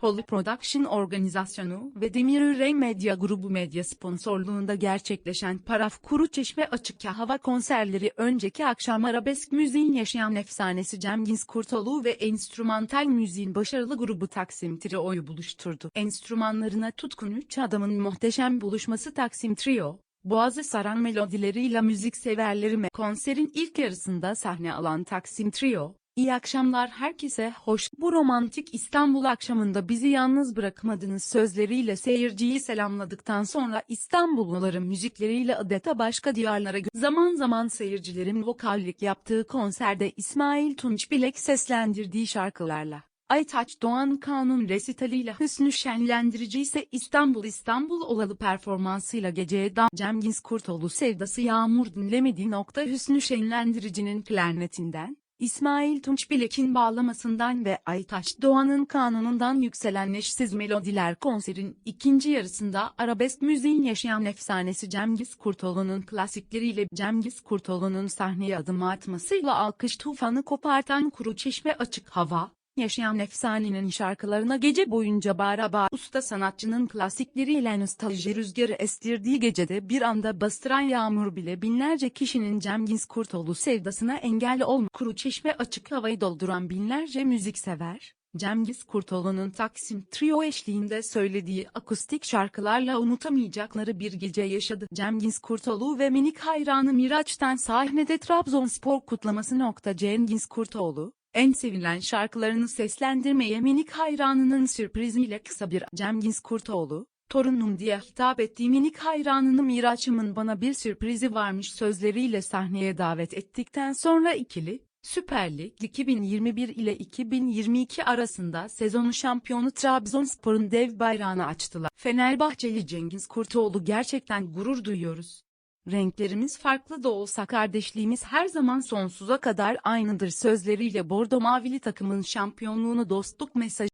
Poli Production Organizasyonu ve Demirören Medya Grubu medya sponsorluğunda gerçekleşen Paraf Kuru Çeşme Açık Hava konserleri önceki akşam arabesk müziğin yaşayan efsanesi Cengiz Kurtoğlu ve enstrümantal müziğin başarılı grubu Taksim Trio'yu buluşturdu. Enstrümanlarına tutkun üç adamın muhteşem buluşması Taksim Trio, Boğazı saran melodileriyle müzik severlerime konserin ilk yarısında sahne alan Taksim Trio, İyi akşamlar herkese hoş. Bu romantik İstanbul akşamında bizi yalnız bırakmadınız sözleriyle seyirciyi selamladıktan sonra İstanbulluların müzikleriyle adeta başka diyarlara Zaman zaman seyircilerin vokallik yaptığı konserde İsmail Tunç Bilek seslendirdiği şarkılarla. Aytaç Doğan Kanun resitaliyle Hüsnü Şenlendirici ise İstanbul İstanbul olalı performansıyla geceye dam Cengiz Kurtoğlu sevdası yağmur dinlemediği nokta Hüsnü Şenlendirici'nin klarnetinden, İsmail Tunç Bilek'in bağlamasından ve Aytaç Doğan'ın kanunundan yükselen eşsiz melodiler konserin ikinci yarısında arabesk müziğin yaşayan efsanesi Cengiz Kurtoğlu'nun klasikleriyle Cengiz Kurtoğlu'nun sahneye adım atmasıyla alkış tufanı kopartan kuru çeşme açık hava, yaşayan efsanenin şarkılarına gece boyunca bağıra bağıra usta sanatçının klasikleriyle nostalji rüzgarı estirdiği gecede bir anda bastıran yağmur bile binlerce kişinin Cengiz Kurtoğlu sevdasına engel olma kuru çeşme açık havayı dolduran binlerce müziksever. Cengiz Kurtoğlu'nun Taksim Trio eşliğinde söylediği akustik şarkılarla unutamayacakları bir gece yaşadı. Cengiz Kurtoğlu ve minik hayranı Miraç'tan sahnede Trabzonspor kutlaması. Cengiz Kurtoğlu, en sevilen şarkılarını seslendirmeye minik hayranının sürpriziyle kısa bir Cengiz Kurtoğlu, torunum diye hitap ettiği minik hayranını Miraç'ımın bana bir sürprizi varmış sözleriyle sahneye davet ettikten sonra ikili, Süper Lig 2021 ile 2022 arasında sezonu şampiyonu Trabzonspor'un dev bayrağını açtılar. Fenerbahçeli Cengiz Kurtoğlu gerçekten gurur duyuyoruz. Renklerimiz farklı da olsa kardeşliğimiz her zaman sonsuza kadar aynıdır sözleriyle Bordo Mavili takımın şampiyonluğunu dostluk mesajı